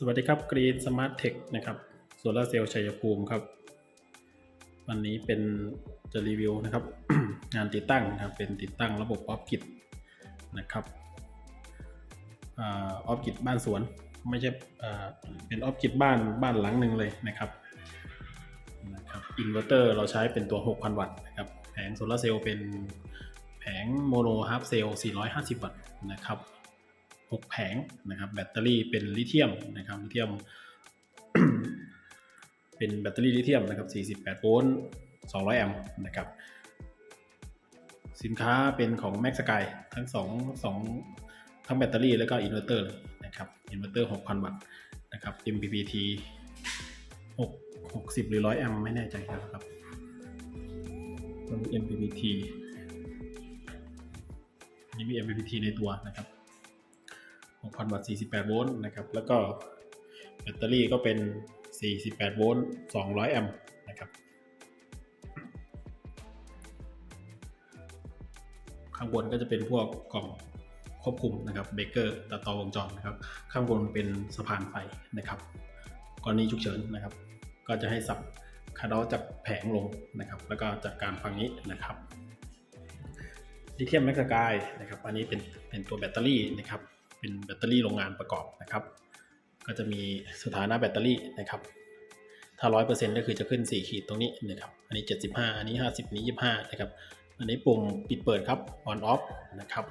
สวัสดีครับกรีนสมาร์ทเทคนะครับโซลาเซลล์ชัยภูมิครับ วันนี้เป็นจะรีวิวนะครับ งานติดตั้งนะครับเป็นติดตั้งระบบออฟกิดนะครับออฟกิดบ้านสวนไม่ใช่เป็นออฟกิดบ้านบ้านหลังหนึ่งเลยนะครับนะครับอินเวอร์เตอร์เราใช้เป็นตัว 6,000 วัตต์นะครับแผงโซลาเซลล์เป็นแผงโมโนฮาร์ฟเซลล์450 วัตต์นะครับ 6 แผงนะครับ แบตเตอรี่เป็นลิเธียมนะครับลิเธียม เป็นแบตเตอรี่ลิเธียมนะครับ 48 โวลต์ 200 แอมป์นะครับ สินค้าเป็นของ Max Sky ทั้ง 2 2 ทั้งแบตเตอรี่แล้วก็อินเวอร์เตอร์นะครับอินเวอร์เตอร์ 6,000 วัตต์นะครับ MPPT 6 60 หรือ 100 แอมป์ไม่แน่ใจนะครับตัวนี้ MPPT นี่มี MPPT ในตัวนะครับ 6,000 วัตต์ 48 โวลต์นะครับ แล้วก็แบตเตอรี่ก็เป็น 48 โวลต์ 200 แอมป์นะครับ ข้างบนก็จะเป็นพวกกล่องควบคุมนะครับเบเกอร์ตัดต่อวงจรนะครับ ข้างบนเป็นสะพานไฟนะครับ กรณีฉุกเฉินนะครับ ก็จะให้สับคาร์ดจากแผงลงนะครับ แล้วก็จัดการฝั่งนี้นะครับลิเธียมแมกกายนะครับ อันนี้เป็นเป็นตัวแบตเตอรี่นะครับ เป็นแบตเตอรี่โรงงานประกอบนะครับ ก็จะมีสถานะแบตเตอรี่นะครับ ถ้าร้อยเปอร์เซ็นต์ก็คือจะขึ้น 4 ขีดตรงนี้นะครับ อันนี้ 75 อันนี้ 50 อันนี้ 25 นะครับ อันนี้ปุ่มปิดเปิดครับ on off นะครับ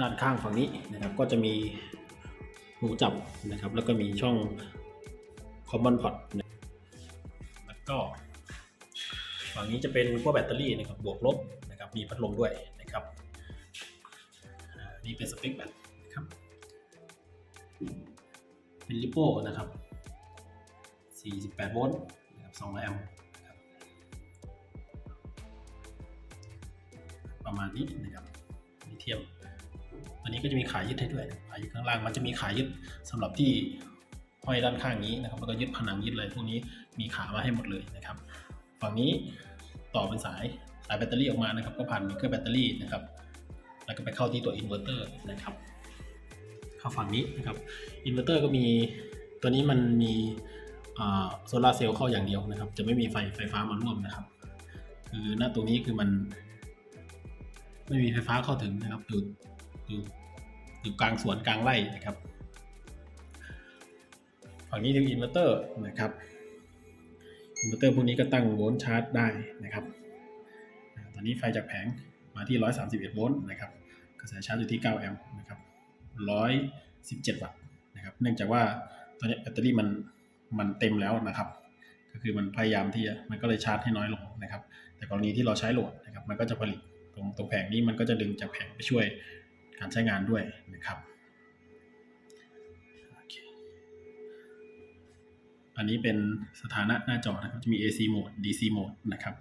ด้านข้างฝั่งนี้นะครับ ก็จะมีหูจับนะครับ แล้วก็มีช่อง common port นะแล้วก็ฝั่งนี้จะเป็นพวกแบตเตอรี่นะครับ บวกลบนะครับ มีพัดลมด้วยนะครับนี่เป็นสเปคแบต นะครับ เป็นลิโป้นะครับ 48 โวลต์นะครับ200แอมป์ประมาณนี้นะครับลิเทียมตัวนี้ก็จะมีขายึดให้ด้วยขายึดข้างล่างมันจะมีขายึดสำหรับที่ห้อยด้านข้างนี้นะครับแล้วก็ยึดผนังยึดอะไรพวกนี้มีขามาให้หมดเลยนะครับ ฝั่งนี้ต่อเป็นสายสายแบตเตอรี่ออกมานะครับ ก็ผ่านมิเตอร์แบตเตอรี่นะครับแล้วก็ไปเข้าที่ตัวอินเวอร์เตอร์นะครับ เข้าฝั่งนี้นะครับอินเวอร์เตอร์ก็มีตัวนี้มันมีโซลาเซลล์เข้าอย่างเดียวนะครับ จะไม่มีไฟไฟฟ้ามาร่วมนะครับ คือณตรงนี้คือมัน ไม่มีไฟฟ้าเข้าถึงนะครับอยู่อยู่อยู่กลางสวนกลางไร่นะครับฝั่งนี้ถึงอินเวอร์เตอร์นะครับอินเวอร์เตอร์พวกนี้ก็ตั้งโวลต์ชาร์จได้นะครับ ตอนนี้ไฟจากแผงมาที่ 131 โวลต์นะครับกระแสชาร์จอยู่ที่ 9 แอมป์นะครับ 117 วัตต์นะครับ เนื่องจากว่าตอนนี้แบตเตอรี่มันมันเต็มแล้วนะครับ ก็คือมันพยายามที่จะมันก็เลยชาร์จให้น้อยลงนะครับ แต่กรณีที่เราใช้โหลดนะครับ มันก็จะผลิตตรงตรงแผงนี้มันก็จะดึงจากแผงไปช่วยการใช้งานด้วยนะครับอันนี้เป็นสถานะหน้าจอนะครับ จะมี AC mode DC mode นะครับ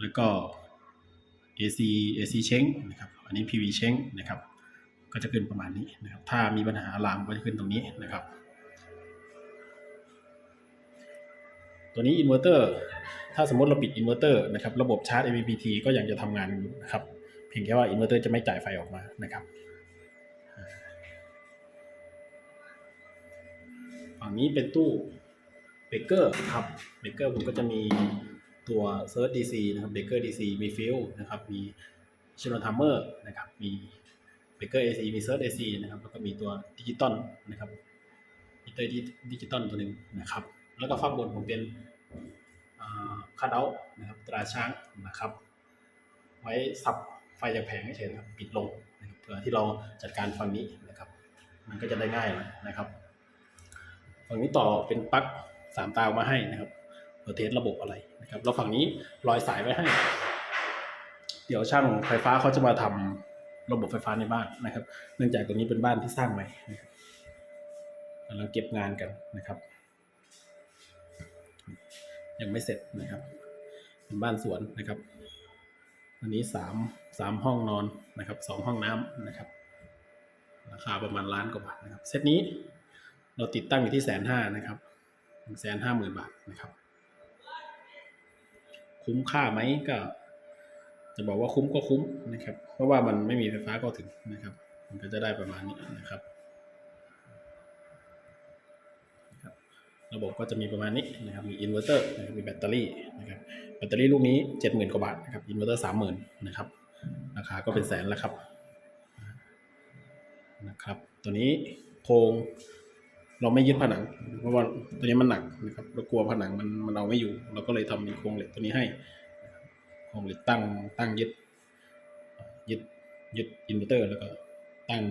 แล้วก็ AC AC เช้งนะครับ อันนี้ PV เช้งนะครับ ก็จะขึ้นประมาณนี้นะครับ ถ้ามีปัญหาลามก็จะขึ้นตรงนี้นะครับ ตัวนี้อินเวอร์เตอร์ถ้าสมมติเราปิดอินเวอร์เตอร์นะครับระบบชาร์จ MPPT ก็ยังจะทำงานอยู่นะครับ เพียงแค่ว่าอินเวอร์เตอร์จะไม่จ่ายไฟออกมานะครับฝั่งนี้เป็นตู้เบเกอร์ครับเบเกอร์ผมก็จะมีตัว Search DC นะครับเบเกอร์ DC มีฟิลนะครับ มีชิโนทัมเมอร์นะครับ มี เบเกอร์ AC มี Search AC นะครับแล้วก็มีตัวดิจิตอลนะครับมิเตอร์ดิจิตอลตัวหนึ่งนะครับ แล้วก็ข้างบนผมเป็นคัดเอานะครับตราช้างนะครับ ไว้สับไฟจากแผงเฉยนะครับปิดลงนะครับเผื่อที่เราจัดการฝั่งนี้นะครับ มันก็จะได้ง่ายนะครับฝั่งนี้ต่อเป็นปลั๊กสามตามาให้นะครับเพื่อเทสระบบอะไรนะครับแล้วฝั่งนี้รอยสายไว้ให้ เดี๋ยวช่างไฟฟ้าเขาจะมาทำ ระบบไฟฟ้าในบ้านนะครับ เนื่องจากตรงนี้เป็นบ้านที่สร้างใหม่นะครับกำลังเก็บงานกันนะครับ ยังไม่เสร็จนะครับเป็นบ้านสวนนะครับ อันนี้สามสามห้องนอนนะครับสองห้องน้ำนะครับ ราคาประมาณล้านกว่าบาทนะครับ เซตนี้เราติดตั้งอยู่ที่แสนห้านะครับหนึ่งแสนห้าหมื่นบาทนะครับ คุ้มค่าไหมก็ จะบอกว่าคุ้มก็คุ้มนะครับ เพราะว่ามันไม่มีไฟฟ้าก็ถึงนะครับ มันก็จะได้ประมาณนี้นะครับระบบก็จะมีประมาณนี้นะครับ มีอินเวอร์เตอร์นะครับ มีแบตเตอรี่นะครับ แบตเตอรี่ลูกนี้ 70,000 กว่าบาทนะครับ อินเวอร์เตอร์ 30,000 นะครับ ราคาก็เป็นแสนแล้วครับ นะครับ ตัวนี้โครงเราไม่ยึดผนัง เพราะว่าตัวนี้มันหนักนะครับเรากลัวผนังมันมันเอาไม่อยู่ เราก็เลยทำมีโครงเหล็กตัวนี้ให้ นะครับโครงเล็กตั้งตั้งยึดยึดยึดอินเวอร์เตอร์ แล้วก็ตั้ง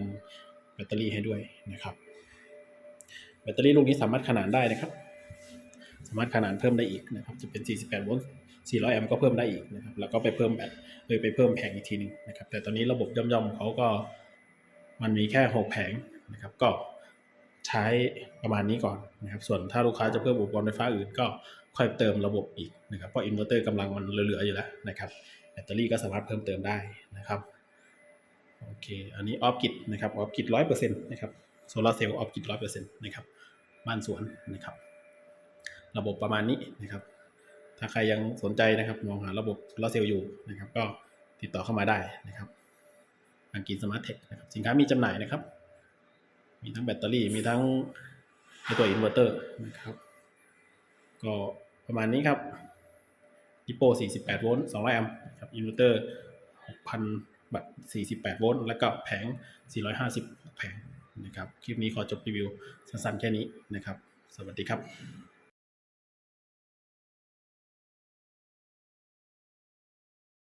แบตเตอรี่ให้ด้วยนะครับ แบตเตอรี่ลูกนี้สามารถขนานได้นะครับ สามารถขนานเพิ่มได้อีกนะครับ จะเป็น 48 โวลต์ 400 แอมป์ก็เพิ่มได้อีกนะครับ แล้วก็ไปเพิ่มแบตเลยไปเพิ่มแผงอีกทีหนึงนะครับ แต่ตอนนี้ระบบย่อมๆเขาก็มันมีแค่ 6 แผงนะครับ ก็ ใช้ประมาณนี้ก่อนนะครับ ส่วนถ้าลูกค้าจะเพิ่มอุปกรณ์ไฟฟ้าอื่นก็ค่อยเติมระบบอีกนะครับเพราะอินเวอร์เตอร์กำลังมันเหลือๆอยู่แล้วนะครับแบตเตอรี่ก็สามารถเพิ่มเติมได้นะครับโอเค อันนี้ออฟกิดนะครับออฟกิดร้อยเปอร์เซ็นต์นะครับโซลาเซลล์ออฟกิดร้อยเปอร์เซ็นต์นะครับบ้านสวนนะครับ ระบบประมาณนี้นะครับ ถ้าใครยังสนใจนะครับมองหาระบบโซลาเซลล์อยู่นะครับ ก็ติดต่อเข้ามาได้นะครับอังกฤษสมาร์ทเทคนะครับสินค้ามีจำหน่ายนะครับ มีทั้งแบตเตอรี่มีทั้งในตัวอินเวอร์เตอร์นะครับ ก็ประมาณนี้ครับดิโป 48 โวลต์ 200 แอมป์ครับอินเวอร์เตอร์ 6,000 บัตร48 โวลต์ แล้วก็แผง 450 แผงนะครับ คลิปนี้ขอจบรีวิวสั้นๆแค่นี้นะครับ สวัสดีครับ